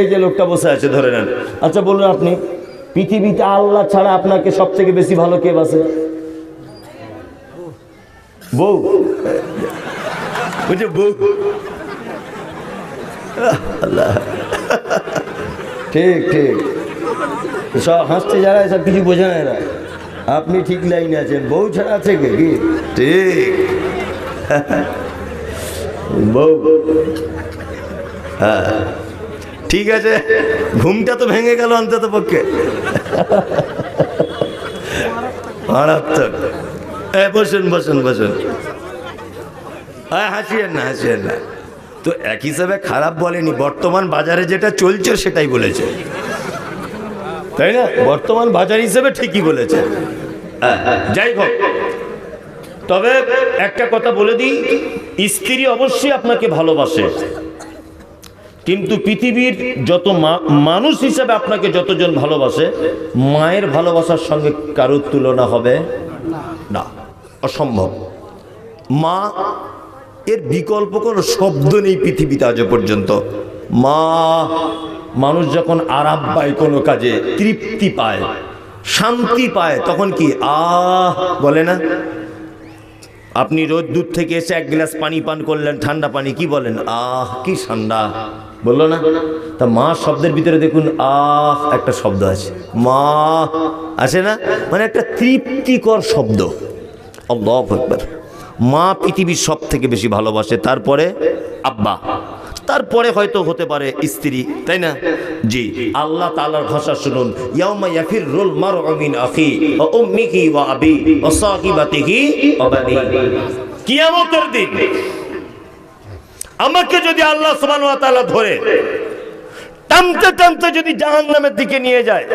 এই যে লোকটা বসে আছে, ধরে নেন। আচ্ছা বলুন আপনি, পৃথিবীতে আল্লাহ ছাড়া আপনাকে সব থেকে বেশি ভালো কে বাসে? বউ। বুঝে বউ। ঠিক ঠিক। সব হাসতে যারা, এসব কিছু বোঝে না এরা। আপনি ঠিক লাইনে আছেন, বউ ছাড়া আছে কে? কি? ঠিক। বউ। হ্যাঁ। ঠিক আছে। ঘুমটা তো ভেঙে গেল অন্তত পক্ষে। মারাত্মক। বসুন বসুন বসুন। হ্যাঁ হাসিয়েন না হাসিয়েন না। তো এক হিসাবে খারাপ বলেনি, বর্তমান বাজারে যেটা চলছে সেটাই বলেছে। তাই না? বর্তমান বাজার হিসেবে ঠিকই বলেছে। যাই হোক, তবে একটা কথা বলে দিই, স্ত্রী অবশ্যই আপনাকে ভালোবাসে। কিন্তু পৃথিবীর যত মানুষ হিসাবে আপনাকে যতজন ভালোবাসে, মায়ের ভালোবাসার সঙ্গে কারোর তুলনা হবে না। অসম্ভব। মা, এর বিকল্প কোনো শব্দ নেই পৃথিবীতে আজ পর্যন্ত। মা, মানুষ যখন আরাম পায় কোনো কাজে, তৃপ্তি পায়, শান্তি পায়, তখন কি আহ বলে না? আপনি রোদ দূর থেকে এসে এক গ্লাস পানি পান করলেন, ঠান্ডা পানি, কি বলেন? আহ, কি ঠান্ডা। বলল না? তা মা শব্দের ভিতরে দেখুন আহ একটা শব্দ আছে। মা আছে না? মানে একটা তৃপ্তিকর শব্দ। আকবার। মা পৃথিবীর সব থেকে বেশি ভালোবাসে, তারপরে আব্বা। তারপরে হয়তো হতে পারে স্ত্রী, তাই না? জি, আল্লাহ তাআলার ভাষা শুনুন। মিন আখি ওয়া কিয়ামতের দিন আমাকে যদি আল্লাহ তাআলা ধরে টানতে টানতে যদি জাহান নামের দিকে নিয়ে যায়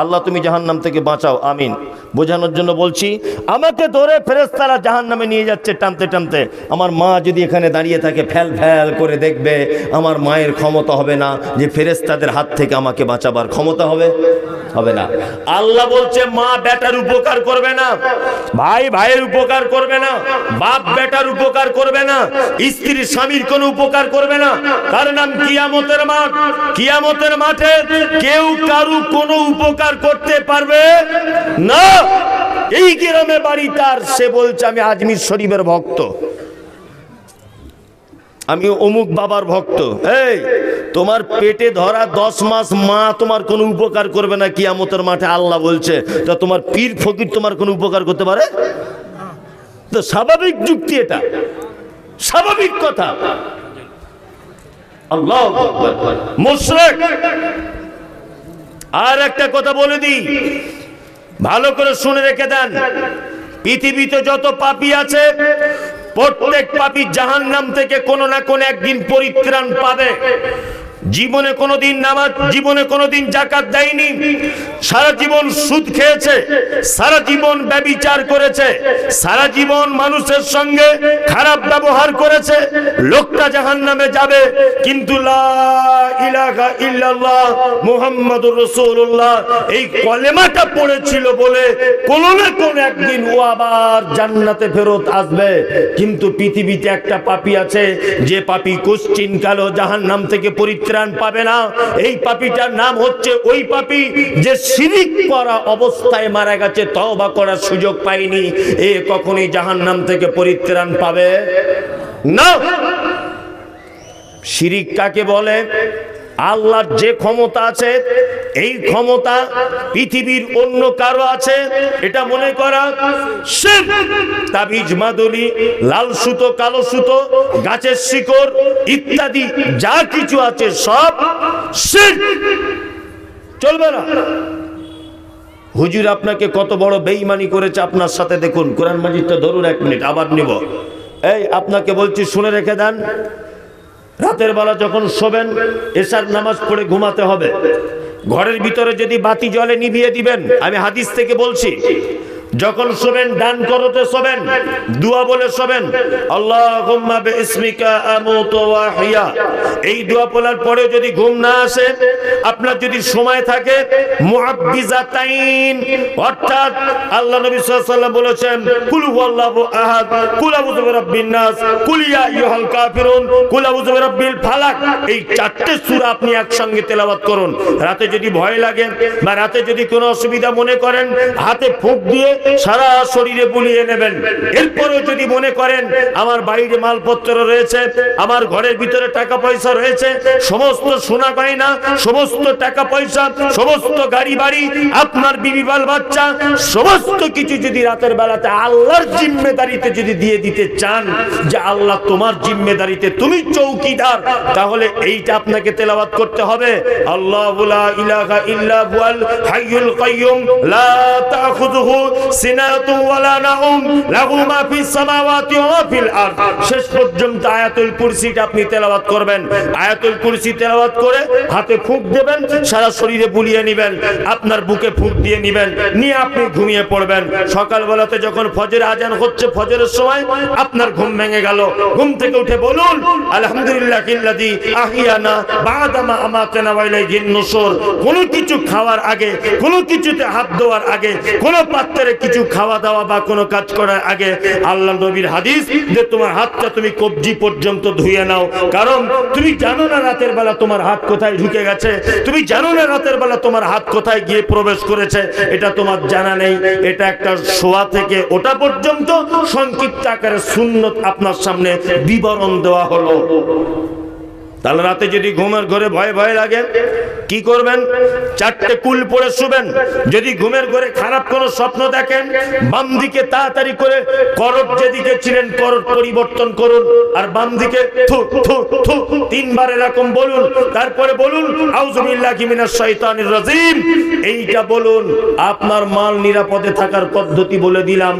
আল্লাহ তুমি জাহান্নাম থেকে বাঁচাও, আমিন। বোঝানোর জন্য বলছি, আমাকে ধরে ফেরেস্তারা জাহান্নামে নিয়ে যাচ্ছে টানতে টানতে। আমার মা যদি এখানে দাঁড়িয়ে থাকে, ফ্যাল ফ্যাল করে দেখবে, আমার মায়ের ক্ষমতা হবে না যে ফেরেস্তাদের হাত থেকে আমাকে বাঁচাবার ক্ষমতা হবে হবে না। আল্লাহ বলছে, মা বেটার উপকার করবে না, ভাই ভাইয়ের উপকার করবে না, বাপ বেটার উপকার করবে না স্ত্রী স্বামীর কোনো উপকার করবে না। তার নাম কিয়ামতের মাঠ। কিয়ামতের মাঠে কেউ কারু কোনো উপকার করতে পারবে? না। এই গ্রামে বাড়ি তার। সে বলছে, আমি আজমির শরীফের ভক্ত। আমি অমুক বাবার ভক্ত। এই, তোমার পেটে ধরা দশ মাস মা তোমার কোনো উপকার করবে না কিয়ামতের মাঠে? আল্লাহ বলছে, তা তোমার পীর ফকির তোমার কোনো উপকার করতে পারে? তো স্বাভাবিক যুক্তি এটা। স্বাভাবিক কথা। আল্লাহ আর একটা কথা বলে দিই। ভালো করে শুনে রেখে দেন। পৃথিবীতে যত পাপি আছে, প্রত্যেক পাপি জাহান নাম থেকে কোনো না কোনো একদিন পরিত্রাণ পাবে। জীবনে কোনোদিন নামাজ, জীবনে কোনোদিন জাকাত দেয়নি। সারা জীবন সুদ খেয়েছে, সারা জীবন ব্যবিচার করেছে, সারা জীবন মানুষের সঙ্গে খারাপ ব্যবহার করেছে। লোকটা জাহান্নামে যাবে, কিন্তু এই কলেমাটা পড়েছিল বলে কোন না কোন একদিন ও আবার জান্নাতে ফেরত আসবে। কিন্তু পৃথিবীতে একটা পাপী আছে, যে পাপী কোশ্চিন কালো জাহান্নাম থেকে পরিত্রাণ পাবে না। এই পাপিটার নাম হচ্ছে ওই পাপি যে শিরিক করা অবস্থায় মারা গেছে, তওবা করার সুযোগ পায়নি। এ কখনই জাহান্নাম থেকে পরিত্রাণ পাবে? না। শিরিক কাকে বলে? আল্লাহর যে ক্ষমতা আছে, এই ক্ষমতা পৃথিবীর অন্য কারও আছে? এটা মনে করা। তাবিজ, মাদুলি, লাল সুতো, কালো সুতো, গাছের শিকড় ইত্যাদি যা কিছু আছে সব। চলবে না। হুজুর আপনাকে কত বড় বেইমানি করেছে আপনার সাথে দেখুন। কোরআন মাজিদটা ধরুন এক মিনিট, আবার নিব। এই, আপনাকে বলছি, শুনে রেখে দেন। রাতের বেলা যখন শোবেন এসার নামাজ পড়ে ঘুমাতে হবে। ঘরের ভিতরে যদি বাতি জলে নিভিয়ে দিবেন, আমি হাদিস থেকে বলছি যখন শোবেন ডান করতে শোবেন, দোয়া বলে শোবেন, আল্লাহুম্মা বিসমিকা আমুতু ওয়া আহইয়া এই দোয়া বলার পরে যদি ঘুম না আসে, আপনার যদি সময় থাকে, মুআব্বিজাতাইন, অর্থাৎ আল্লাহ নবী সাল্লাল্লাহু আলাইহি ওয়াসাল্লাম বলেছেন, কুল হুয়াল্লাহু আহাদ, কুল আউযু বিরাব্বিন নাস, কুল ইয়া আইয়ুহাল কাফিরুন, কুল আউযু বিরাব্বিল ফালাক। এই চারটে সূরা আপনি একসঙ্গে তেলাওয়াত করুন। রাতে যদি ভয় লাগে বা রাতে যদি কোনো অসুবিধা মনে করেন, হাতে ফুঁক দিয়ে সারা শরীরে বুলিয়ে নেবেন। এরপরেও যদি মনে করেন, আমার বাইরে মালপত্র রয়েছে, আমার ঘরের ভিতরে টাকা পয়সা রয়েছে, সমস্ত সোনা গয়না, সমস্ত টাকা পয়সা, সমস্ত গাড়ি বাড়ি, আপনার বিবি বাল বাচ্চা, সমস্ত কিছু যদি রাতের বেলাতে আল্লাহর জিম্মেদারিতে যদি দিয়ে দিতে চান, যে আল্লাহ তোমার জিম্মেদারিতে তুমি চৌকিদার, তাহলে এইটা আপনাকে তেলাওয়াত করতে হবে। আল্লাহ ইলাহা ইল্লা হুয়াল হাইয়ুল কাইয়ুম, লা তাখুযুহু সিনাতু ওয়ালা নাউম ফিস সামাওয়াতি ওয়া ফিল আরদ। শেষ পর্যন্ত আয়াতুল কুরসিটা আপনি তেলাওয়াত করবেন। আয়াতুল কুরসি তেলাওয়াত করে হাতে ফুঁক দেবেন, সারা শরীরে বুলিয়ে নেবেন, আপনার বুকে ফুঁক দিয়ে নেবেন, নিয়ে আপনি ঘুমিয়ে পড়বেন। সকালবেলাতে যখন ফজর আজান হচ্ছে, ফজরের সময় আপনার ঘুম ভেঙে গেল। ঘুম থেকে উঠে বলুন, আলহামদুলিল্লাহ কিল্লাদি আহিয়ানা বাদামা আমাতানা ওয়া ইলাইহিন কোনো কিছু খাওয়ার আগে, কোনো কিছুতে হাত দেওয়ার আগে, কোনো পাত্রে কিছু খাওয়া দাওয়া বা কোনো কাজ করার আগে আল্লাহ নবীর হাদিস যে তোমার হাতটা তুমি কবজি পর্যন্ত ধুয়ে নাও। কারণ তুমি জানো না রাতের বেলা তোমার হাত কোথায় ঢুকে গেছে? তুমি জানো না রাতের বেলা তোমার হাত কোথায় গিয়ে প্রবেশ করেছে? এটা তোমার জানা নেই। এটা একটা শোয়া থেকে ওটা পর্যন্ত সংক্ষিপ্ত আকারে সুন্নত আপনার সামনে বিবরণ দেওয়া হলো। তাহলে রাতে যদি ঘুমের ঘরে ভয় ভয় লাগে, কি করবেন? চারটে কুল পরে শুবেন। যদি ঘুমের ঘরে খারাপ কোনো স্বপ্ন দেখেন, বাম দিকে তাড়াতাড়ি করে করট যেদিকে ছিলেন করট পরিবর্তন করুন। আর বাম দিকে তিনবার এরকম বলুন। তারপরে বলুন এইটা বলুন, আপনার মাল নিরাপদে থাকার পদ্ধতি বলে দিলাম।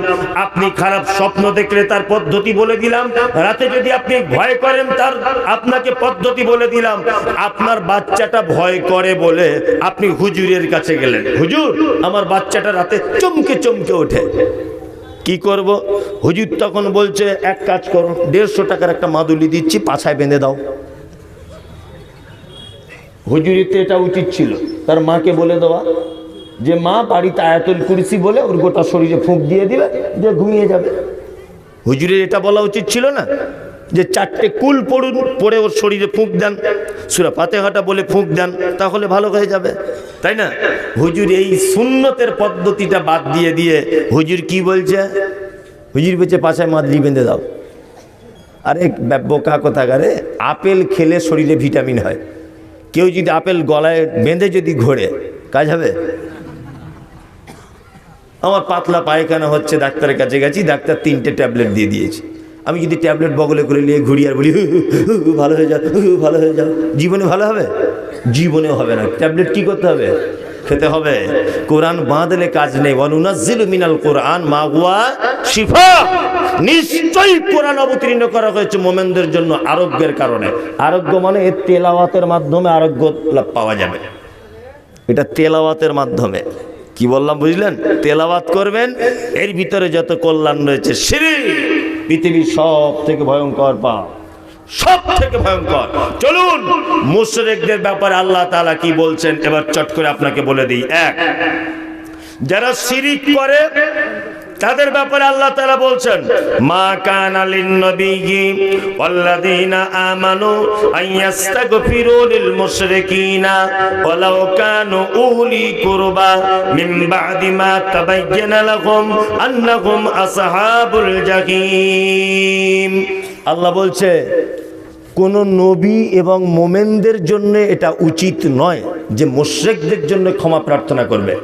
আপনি খারাপ স্বপ্ন দেখলে তার পদ্ধতি বলে দিলাম। রাতে যদি আপনি ভয় করেন, তার আপনাকে পদ্ধতি বলে দিলাম। আপনার বাচ্চাটা ভয় করে বলে আপনি হুজুরের কাছে গেলেন। হুজুর, আমার বাচ্চাটা রাতে চমকে চমকে ওঠে। কি করব? হুজুর তখন বলছে, এক কাজ করো, দেড়শো টাকার একটা মাদুলি দিচ্ছি, পাছায় বেঁধে দাও। হুজুরিতে এটা উচিত ছিল। তার মাকে বলে দেওয়া, যে মা বাড়িতে আয়াতুল কুরসি বলে ওর গোটা শরীরে ফুঁক দিয়ে দিবে, যে ঘুমিয়ে যাবে। হুজুরের এটা বলা উচিত ছিল না? যে চারটে কুল পড়ুন পরে ওর শরীরে ফুঁক দেন, সুরা পাতেহাটা বলে ফুঁক দেন, তাহলে ভালো হয়ে যাবে। তাই না? হুজুর এই সুন্নতের পদ্ধতিটা বাদ দিয়ে দিয়ে হুজুর কি বলছে? হুজুর বলছে, পাশায় মাদলি বেঁধে দাও। আরে বোকা কোথাকারে আপেল খেলে শরীরে ভিটামিন হয়। কেউ যদি আপেল গলায় বেঁধে যদি ঘোরে, কাজ হবে? আমার পাতলা পায়খানা হচ্ছে, ডাক্তারের কাছে গেছি, ডাক্তার তিনটে ট্যাবলেট দিয়ে দিয়েছে। আমি যদি ট্যাবলেট বগলে করে নিয়ে ঘুরি আর বলি ভালো হয়ে যাও ভালো হয়ে যাও। জীবনে ভালো হবে? জীবনেও হবে না। ট্যাবলেট কি করতে হবে? খেতে হবে। কোরআন বাঁধলে কাজ নেই। অনুনাজিল মিনাল কোরআন মাগুয়া শিফা। নিশ্চয়ই কোরআন অবতীর্ণ করা হয়েছে মোমেনদের জন্য আরোগ্যের কারণে। আরোগ্য মানে এর তেলাওয়াতের মাধ্যমে আরোগ্য লাভ পাওয়া যাবে। এটা তেলাওয়াতের মাধ্যমে। কি বললাম, বুঝলেন? তেলাওয়াত করবেন, এর ভিতরে যত কল্যাণ রয়েছে সিঁড়ি পৃথিবীর সব থেকে ভয়ঙ্কর পাপ। সব থেকে ভয়ঙ্কর। চলুন, মুশরেকদের ব্যাপারে আল্লাহ তালা কি বলছেন? এবার চট করে আপনাকে বলে দিই। এক, যারা সিরিক করে তাদের ব্যাপারে আল্লাহ তারা বলছেন, মা কানা লিন নবিয়্যি ওয়াল্লাযীনা আমানু আইয়াস্তাগফিরু লিল মুশরিকিনা ওয়ালাউ কানু উলি কুরবা মিন বা'দি মা তাবায়্যানা লাহুম আন্নাহুম আসহাবুল জাহিম। আল্লাহ বলছে, কোন নবী এবং মোমেনদের জন্য এটা উচিত নয় যে মোশরেকদের জন্য ক্ষমা প্রার্থনা করবে।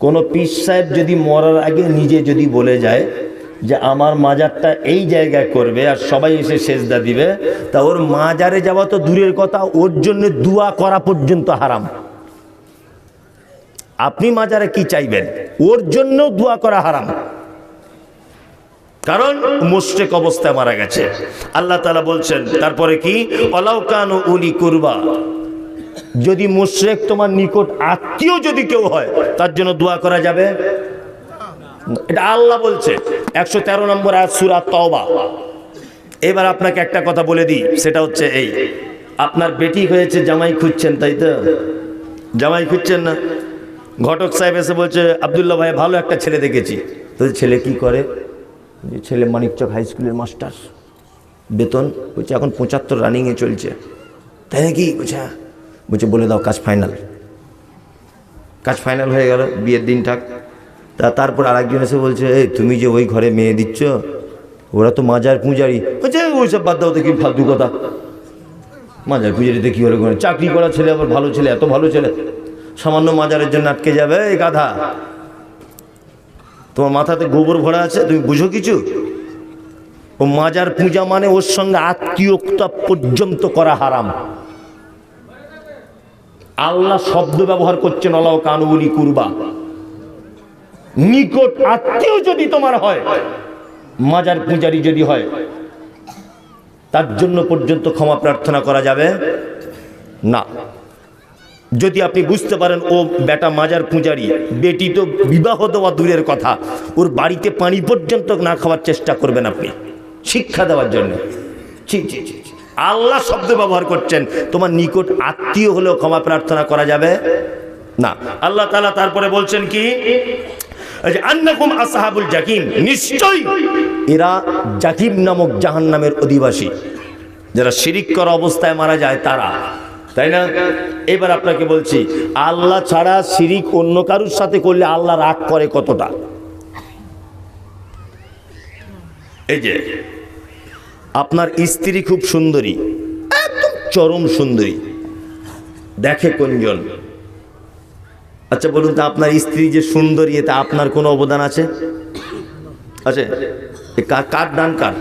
কোনো পীর সাহেব যদি মরার আগে নিজে যদি বলে যায় যে আমার মাজারটা এই জায়গায় করবে আর সবাই এসে সেজদা দিবে, তা ওর মাজারে যাওয়া তো দূরের কথা, ওর জন্য দুয়া করা পর্যন্ত হারাম। আপনি মাজারে কি চাইবেন? ওর জন্য দোয়া করা হারাম। কারণ মুশরিক অবস্থায় মারা গেছে। আল্লাহ তালা বলছেন, তারপরে কি? অলাউকান উলি কুরবা। যদি মুশরিক তোমার নিকট আত্মীয় যদি কেউ হয়, তার জন্য দোয়া করা যাবে? এটা আল্লাহ বলছে। একশো তেরো নম্বর আয়াত সুরা তওবা। এবার আপনাকে একটা কথা বলে দিই, সেটা হচ্ছে এই। আপনার বেটি হয়েছে, জামাই খুঁজছেন, তাই তো? জামাই খুঁজছেন না? ঘটক সাহেব এসে বলছে, আবদুল্লাহ ভাই, ভালো একটা ছেলে দেখেছি। তো ছেলে কি করে? যে ছেলে মানিকচক হাই স্কুলের মাস্টার, বেতন, বলছে, এখন পঁচাত্তর রানিংয়ে চলছে। তাই নাকি? হ্যাঁ। বলছে, বলে দাও, কাজ ফাইনাল কাজ ফাইনাল হয়ে গেল, বিয়ের দিন থাক। তা তারপর আরেকজন এসে বলছে, এই, তুমি যে ওই ঘরে মেয়ে দিচ্ছ, ওরা তো মাজার পূজারি। বলছে ওইসব বাদ দাও কি ফালতু কথা। মাজার পূজারিতে কী হলো করে চাকরি করা ছেলে, আবার ভালো ছেলে, এত ভালো ছেলে। সামান্য মাজারের জন্য আটকে যাবে, এই গাধা। তোমার মাথাতে গোবর ভরা আছে, তুমি বুঝো কিছু? ও মাজার পূজা মানে ওর সঙ্গে আত্মীয়তা পর্যন্ত করা হারাম। আল্লাহ শব্দ ব্যবহার করছেন অলাহ কানুবলি কুরবা। নিকট আত্মীয় যদি তোমার হয়, মাজার পূজারি যদি হয়, তার জন্য পর্যন্ত ক্ষমা প্রার্থনা করা যাবে? না। যদি আপনি বুঝতে পারেন, ও বেটা মাজার পূজারি, বেটি তো বিবাহ দেওয়া দূরের কথা, ওর বাড়িতে পানি পর্যন্ত না খাওয়ার চেষ্টা করবেন আপনি শিক্ষা দেওয়ার জন্য। ছি ছি ছি। আল্লাহ শব্দ ব্যবহার করছেন। তোমার নিকট আত্মীয় হলেও ক্ষমা প্রার্থনা করা যাবে না। আল্লাহ তালা তারপরে বলছেন কি? আন্নাকুম আসহাবুল জাকিম। নিশ্চয়ই এরা জাকিম নামক জাহান্নামের অধিবাসী। যারা শিরিক করা অবস্থায় মারা যায় তারা। তাই না? এবার আপনাকে বলছি, আল্লাহ ছাড়া শিরিক অন্য কারুর সাথে করলে আল্লাহ রাগ করে কতটা? এই যে আপনার স্ত্রী খুব সুন্দরী, একদম চরম সুন্দরী। দেখে কোনজন? আচ্ছা বলুন তো আপনার স্ত্রী যে সুন্দরী, এতে আপনার কোনো অবদান আছে? আছে? কার- দান কার?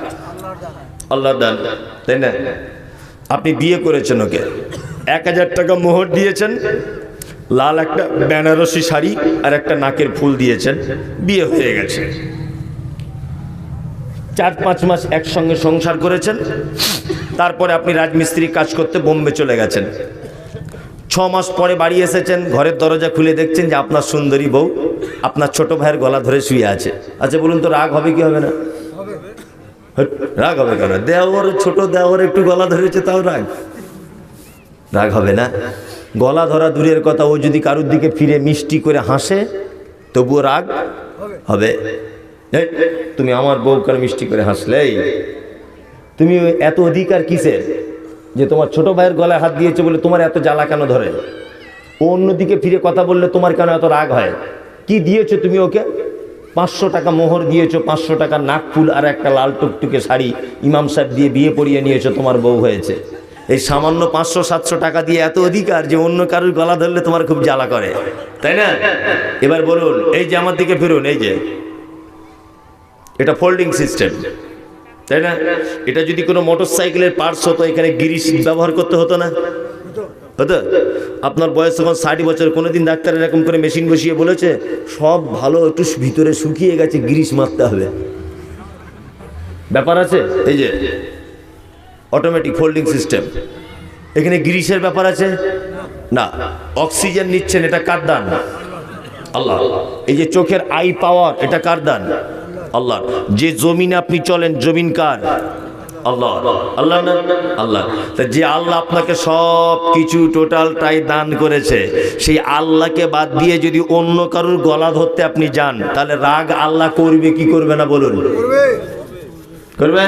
আল্লাহর দান, তাই না? আপনি বিয়ে করেছেন ওকে। এক হাজার টাকা মোহর দিয়েছেন, লাল একটা বেনারসি শাড়ি আর একটা নাকের ফুল দিয়েছেন, বিয়ে হয়ে গেছে। চার পাঁচ মাস একসঙ্গে সংসার করেছেন। তারপরে আপনি রাজমিস্ত্রি কাজ করতে বোম্বে চলে গেছেন। ছ মাস পরে বাড়ি এসেছেন, ঘরের দরজা খুলে দেখছেন যে আপনার সুন্দরী বউ আপনার ছোট ভাইয়ের গলা ধরে শুয়ে আছে। আচ্ছা বলুন তো রাগ হবে কি হবে না? রাগ হবে কেন? দেওয়ার ছোট দেওয়ার একটু গলা ধরেছে, তাও রাগ। রাগ হবে না? গলা ধরা দূরের কথা, ও যদি কারুর দিকে ফিরে মিষ্টি করে হাসে, তবুও রাগ হবে। তুমি আমার বউকার মিষ্টি করে হাসলেই তুমি এত অধিকার কিসের? যে তোমার ছোট ভাইয়ের গলায় হাত দিয়েছে বলে তোমার এত জ্বালা কেন ধরে? ও অন্যদিকে ফিরে কথা বললে তোমার কেন এত রাগ হয়? কি দিয়েছ তুমি ওকে? পাঁচশো টাকা মোহর দিয়েছ, পাঁচশো টাকা নাকফুল আর একটা লাল টুকটুকে শাড়ি ইমাম সাহেব দিয়ে বিয়ে পড়িয়ে নিয়েছো, তোমার বউ হয়েছে। এই সামান্য পাঁচশো, সাতশো টাকা দিয়ে এত অধিকার যে অন্য কারোর গলা ধরলে তোমার খুব জ্বালা করে। তাই না? এবার বলুন, এই যে আমার দিকে ফিরুন, এই যে। এটা ফোল্ডিং সিস্টেম তাই না? এটা যদি কোনো মোটর সাইকেলের পার্টস হতো, এখানে গিরিশ ব্যবহার করতে হতো না? হতো? আপনার বয়স যখন ষাট বছর কোনো দিন ডাক্তার এরকম করে মেশিন বসিয়ে বলেছে, সব ভালো, একটু ভিতরে শুকিয়ে গেছে গিরিশ মারতে হবে। ব্যাপার আছে? এই যে অটোমেটিক ফোল্ডিং সিস্টেম এখানে গিরিশের ব্যাপার আছে? না অক্সিজেন নিচ্ছেন, এটা কার দান? আল্লাহ। এই যে চোখের আই পাওয়ার এটা কার দান? আল্লাহ, যে জমিনে আপনি চলেন, জমিন কার? আল্লাহ। আল্লাহ না? আল্লাহ। তা যে আল্লাহ আপনাকে সব কিছু টোটালটাই দান করেছে, সেই আল্লাহকে বাদ দিয়ে যদি অন্য কারোর গলা ধরতে আপনি যান, তাহলে রাগ আল্লাহ করবে, কি করবে না বলুন? করবে?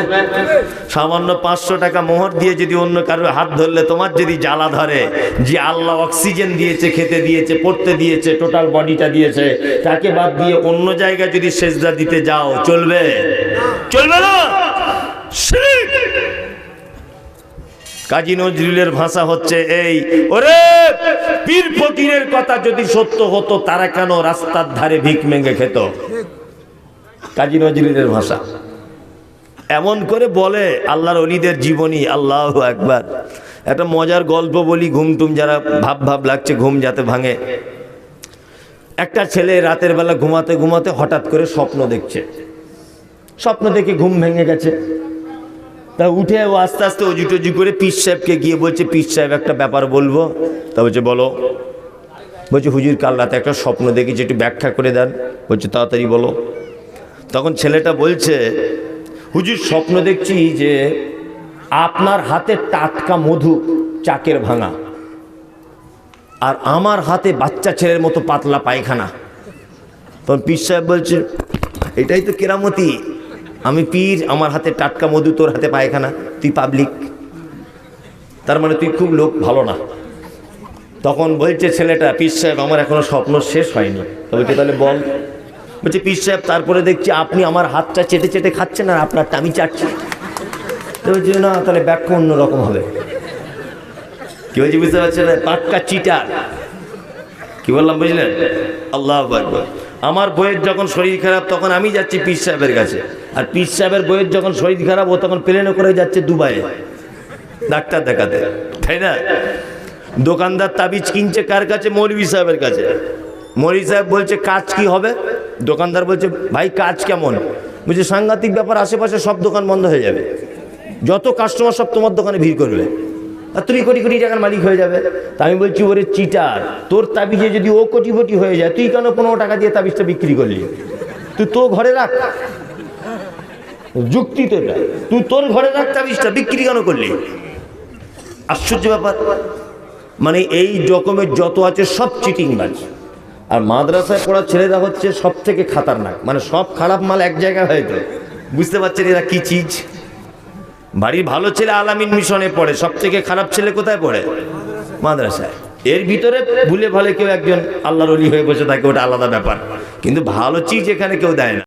সামান্য পাঁচশো টাকা মোহর দিয়ে যদি অন্য কারোর হাত ধরলে, তোমার যদি জ্বালা ধরে, যে আল্লাহ অক্সিজেন দিয়েছে, খেতে দিয়েছে, পড়তে দিয়েছে টোটাল বডিটা দিয়েছে, তাকে বাদ দিয়ে অন্য জায়গায় যদি সেজদা দিতে যাও, চলবে? চলবে না! কাজী নজরুলের ভাষা হচ্ছে এই, ওরে, পীর ফকিরের কথা যদি সত্য হতো, তারা কেন রাস্তার ধারে ভিক মেঙ্গে খেত? কাজী নজরুলের ভাষা। এমন করে বলে, আল্লাহর অলিদের জীবনী, আল্লাহ একবার একটা মজার গল্প বলি ঘুম টুম যারা ভাব ভাব লাগছে, ঘুম যাতে ভাঙে। একটা ছেলে রাতের বেলা ঘুমাতে ঘুমাতে হঠাৎ করে স্বপ্ন দেখছে। স্বপ্ন দেখে ঘুম ভেঙে গেছে। তা উঠে ও আস্তে আস্তে অজু টজু করে পিস সাহেবকে গিয়ে বলছে পিস সাহেব, একটা ব্যাপার বলব? তা বলছে, বলো। বলছে, হুজুর, কাল রাতে একটা স্বপ্ন দেখেছি, একটু ব্যাখ্যা করে দেন। বলছে, তাড়াতাড়ি বলো। তখন ছেলেটা বলছে হুজুর, স্বপ্ন দেখছি যে আপনার হাতে টাটকা মধু চাকের ভাঙা আর আমার হাতে বাচ্চা ছেলের মতো পাতলা পায়খানা। তখন পীর সাহেব বলছে, এটাই তো কেরামতি। আমি পীর, আমার হাতে টাটকা মধু, তোর হাতে পায়খানা, তুই পাবলিক তার মানে তুই খুব লোক, ভালো না। তখন বলছে ছেলেটা, পীর সাহেব, আমার এখনও স্বপ্ন শেষ হয়নি। তবে তাহলে বল। বলছে, পীর সাহেব, তারপরে দেখছি আপনি আমার হাতটা চেটে চেটে খাচ্ছেন আর আপনারটা আমি চাটছি। তো বলছি না তাহলে ব্যাখ্যা অন্যরকম হবে। কি বলছি বুঝতে পারছেন পাক্কা চিটার। কি বললাম, বুঝলেন? আল্লাহ আমার বইয়ের যখন শরীর খারাপ, তখন আমি যাচ্ছি পীর সাহেবের কাছে। আর পীর সাহেবের বইয়ের যখন শরীর খারাপ, ও তখন প্লেনে করে যাচ্ছে দুবাইয়ে। ডাক্তার দেখাতে। তাই না? দোকানদার তাবিজ কিনছে কার কাছে? মৌলভী সাহেবের কাছে। মৌলভী সাহেব বলছে, কাজ কি হবে? দোকানদার বলছে, ভাই, কাজ কেমন? বলছে, সাংঘাতিক ব্যাপার, আশেপাশে সব দোকান বন্ধ হয়ে যাবে। যত কাস্টমার সব তোমার দোকানে ভিড় করবে। আর তুই কোটি কোটি টাকার মালিক হয়ে যাবে। তা আমি বলছি, ওরে চিটার তোর তাবিজে যদি ও কোটিপতি হয়ে যায়, তুই কেন পনেরো টাকা দিয়ে তাবিজটা বিক্রি করলি? তুই তো ঘরে রাখ। যুক্তি তো এটা। তুই তোর ঘরে রাখ তাবিজটা, বিক্রি কেন করলি? আশ্চর্য ব্যাপার। মানে এই রকমের যত আছে সব চিটিংবাজ আর মাদ্রাসায় পড়া ছেলেরা হচ্ছে সব থেকে খাতারনাক। মানে সব খারাপ মাল এক জায়গায় হয়তো। বুঝতে পারছেন এরা কি চিজ? বাড়ির ভালো ছেলে আলামিন মিশনে পড়ে সব থেকে খারাপ ছেলে কোথায় পড়ে? মাদ্রাসায়। এর ভিতরে ভুলে ভালে কেউ একজন আল্লাহর অলি হয়ে বসে থাকে, ওটা আলাদা ব্যাপার। কিন্তু ভালো চিজ এখানে কেউ দেয় না।